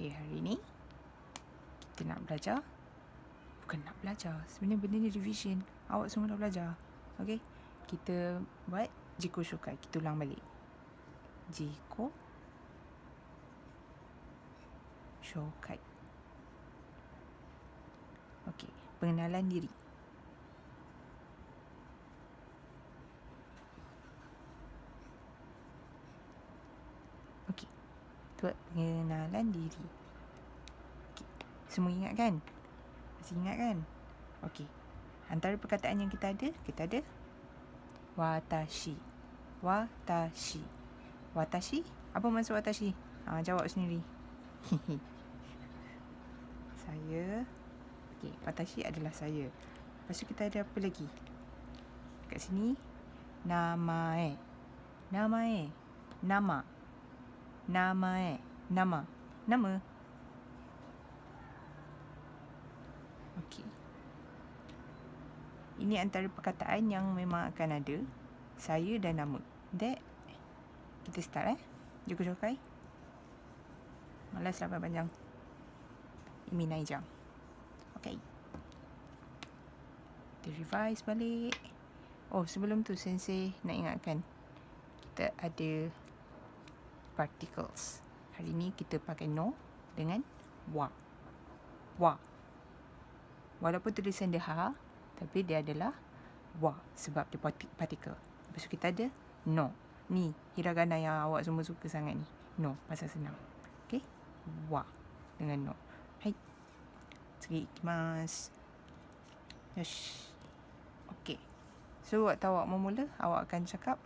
Okey, hari ni kita nak belajar. Bukan nak belajar. Sebenarnya benda ni revision. Awak semua dah belajar. Okey. Kita buat Jiko Shokai. Kita ulang balik. Jiko Shokai. Okey. Pengenalan diri. Pengenalan diri. Semua ingat kan? Masih ingat kan? Okey. Antara perkataan yang kita ada, kita ada watashi. Watashi. Watashi? Apa maksud watashi? Ha, jawab sendiri. saya. Okey, watashi adalah saya. Lepas tu kita ada apa lagi? Kat sini namae. Namae. Nama. Namae. Nama. Nama. Okey. Ini antara perkataan yang memang akan ada. Saya dan nama. That. Kita start eh. Joko Jokai. Malas lah panjang. Imi Naijang. Okay. Kita revise balik. Oh, sebelum tu Sensei nak ingatkan. Kita ada particles. Hari ni kita pakai no dengan wa. Wa. Walaupun tulisan dia ha, tapi dia adalah wa sebab dia particle. Lepas tu kita ada no. Ni hiragana yang awak semua suka sangat ni. No, pasal senang. Okay. Wa dengan no. Hai. Sekali ikimasu. Yosh. Okay. So, waktu awak memula, awak akan cakap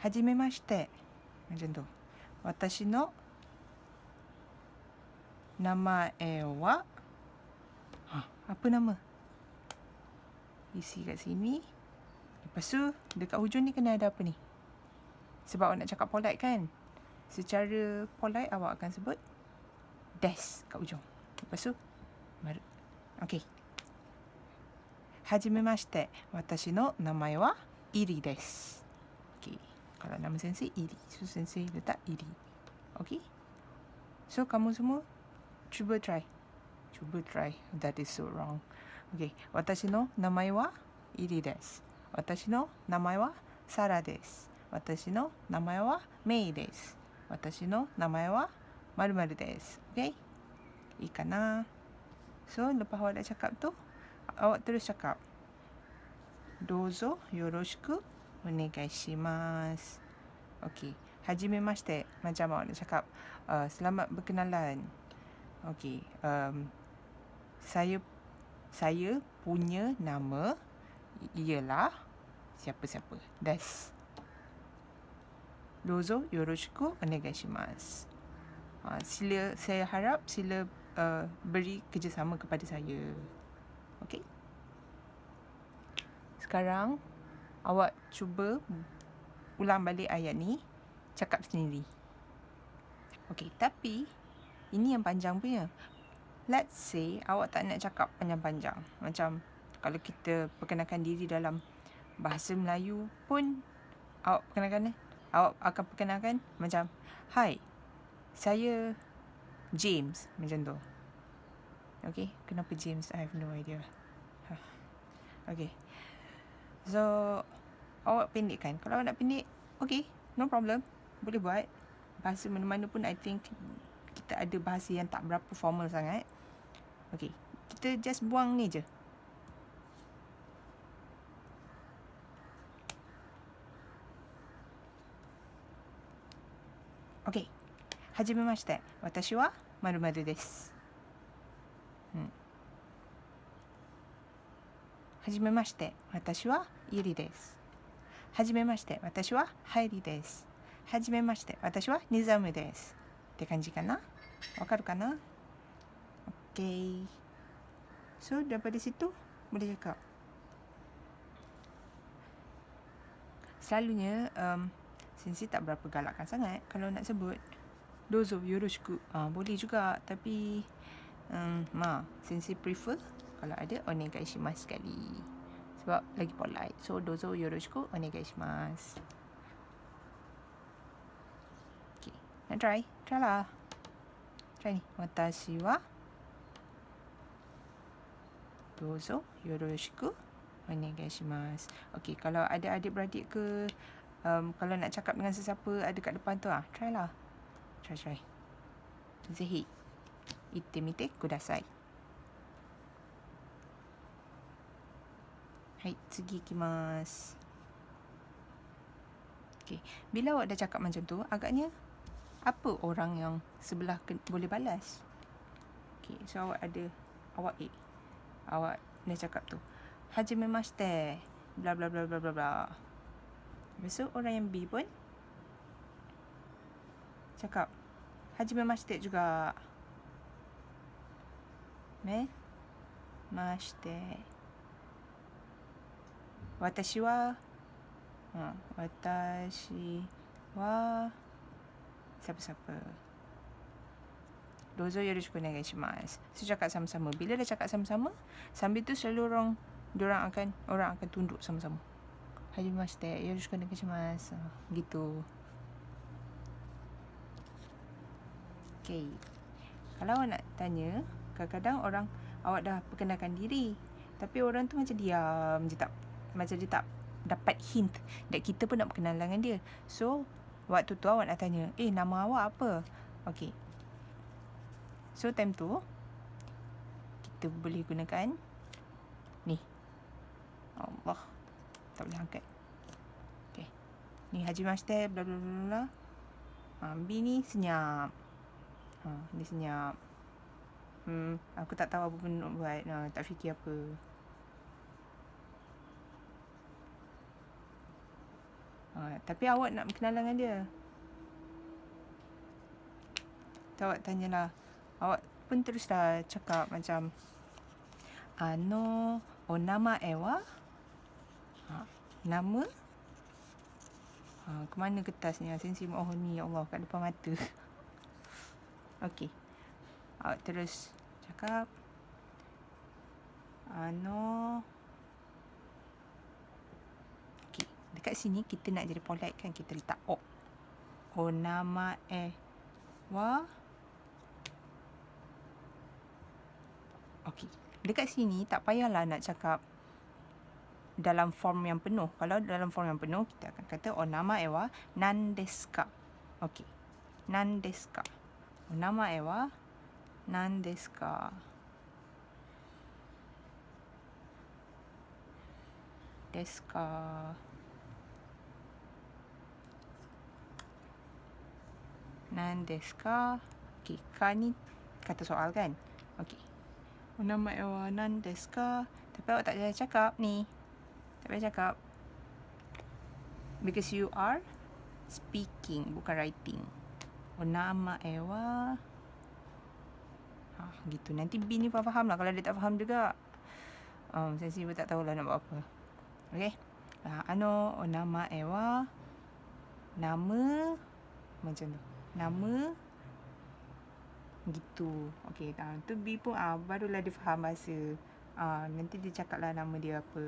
Hajimemashite. Macam tu. Watashi no namae wa ha, apa nama? Isi kat sini. Lepas tu, dekat hujung ni kena ada apa ni? Sebab awak nak cakap polite kan? Secara polite, awak akan sebut des kat hujung. Lepas tu, okay. Hajimemashite. Watashi no namae wa Iri desu. Okay. Kalau nama sensei, Iri. So, sensei letak Iri. Okay. So, kamu semua cuba try. Cuba try. That is so wrong. Okay. Watashi no namae wa Iri desu. Watashi no namae wa Sara desu. Watashi no namae wa Mei desu. Watashi no namae wa maru-maru desu. Okay. I ka na. So, lepas awak dah cakap tu, awak terus cakap. Dozo yoroshiku onegai shimasu. Okay. Hajimemashite. Macam awak nak cakap. Uh, selamat berkenalan. Okay. Um, saya saya punya nama ialah siapa-siapa. Des. Dozo yoroshiku onegai shimasu. Uh, sila, saya harap sila uh, beri kerjasama kepada saya. Okay. Sekarang, awak cuba ulang balik ayat ni. Cakap sendiri. Okay, tapi ini yang panjang punya. Let's say awak tak nak cakap panjang-panjang. Macam kalau kita perkenalkan diri dalam bahasa Melayu pun awak perkenalkan eh. Awak akan perkenalkan macam Hai, saya James. Macam tu. Okay, kenapa James? I have no idea. Okay. So, awak pendekkan. Kalau awak nak pendek, okay, no problem. Boleh buat. Bahasa mana-mana pun I think kita ada bahasa yang tak berapa formal sangat. O K just one ni je. O K はじめまして。私はまるまるです。はじめまして。私はゆりです。はじめまして。私ははいりです。はじめまして。私はニザムです。って感じかなわかるかな ?OK。So, daripada situ, boleh cakap. Selalunya, um, Sensei tak berapa galakkan sangat kalau nak sebut. Dozo, yoroshiku. Uh, boleh juga, tapi... Um, ma, Sensei prefer kalau ada onegai shimasu sekali. Sebab lagi polite. So dozo yoroshiku onegai shimasu. Okay. Nak try? Try lah. Try ni. Watashi wa dozo yoroshiku onegaishimasu. Okey, kalau ada adik-beradik ke um, kalau nak cakap dengan sesiapa ada kat depan tu ah, try lah. Try try. Zehi. Itte mite kudasai. Hai, tsugi ikimasu. Okey, bila awak dah cakap macam tu, agaknya apa orang yang sebelah boleh balas? Okey, so awak ada awak A. Awak dah cakap tu. Hajime mashite. Bla bla bla bla bla bla. Besok orang yang B pun cakap Hajime mashite juga. Ne? Mashite. Watashi wa ha, Watashi wa Siapa-siapa Dozo yoroshiku onegaishimasu. So cakap sama-sama. Bila dah cakap sama-sama, sambil tu selalu orang orang akan orang akan tunduk sama-sama. Hajimashite, yoroshiku onegaishimasu. Gitu. Okay. Kalau awak nak tanya, kadang-kadang orang awak dah perkenalkan diri. Tapi orang tu macam diam je tak macam dia tak dapat hint dan kita pun nak berkenalan dengan dia. So, waktu tu awak nak tanya, "Eh, nama awak apa?" Okay. So, time tu kita boleh gunakan ni. Allah. Tak boleh angkat. Okay. Ni Haji Master bla bla bla bla. Ha, B ni senyap. Ha, ni senyap. Hmm, aku tak tahu apa pun nak buat. Ha, tak fikir apa. Ha, tapi awak nak berkenalan dengan dia. Tak awak tanyalah. Awak pun teruslah cakap macam Ano onama ewa? Ha, nama? Ha, ke mana kertasnya? Sensi oh ni ya Allah kat depan mata. Okey. Awak terus cakap Ano dekat sini kita nak jadi polite kan kita letak o. O nama e wa Okey. Dekat sini tak payahlah nak cakap dalam form yang penuh. Kalau dalam form yang penuh kita akan kata o nama e wa nan desu ka. Okey. Nan desu ka. O nama e wa nan. Desu ka. Nan desu ka? Ni kata soal kan? Okay. Nama ewa nan desu ka? Tapi awak tak payah cakap ni. Tak payah cakap. Because you are speaking, bukan writing. Nama ewa. Ha, gitu. Nanti B ni faham lah. Kalau dia tak faham juga. Um, saya sendiri tak tahulah nak buat apa. Okay. Ha, ano, nama ewa. Nama. Macam tu nama gitu. Okey ah tu B pun ah barulah dia faham bahasa. Ah nanti dia cakaplah nama dia apa.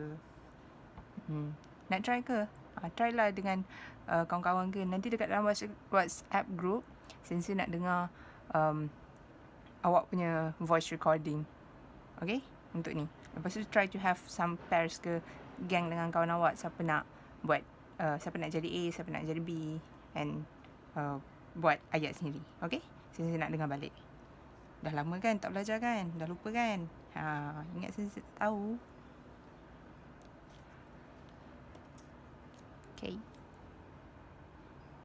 Hmm. Nak try ke? Ah try lah dengan uh, kawan-kawan ke. Nanti dekat dalam WhatsApp group sensi nak dengar um, awak punya voice recording. Okay untuk ni. Lepas tu try to have some pairs ke gang dengan kawan awak. Siapa nak buat uh, siapa nak jadi A siapa nak jadi B and uh, buat ayat sendiri. Okey? Saya nak dengar balik. Dah lama kan tak belajar kan? Dah lupa kan? Ha, ingat saya tahu. Okay.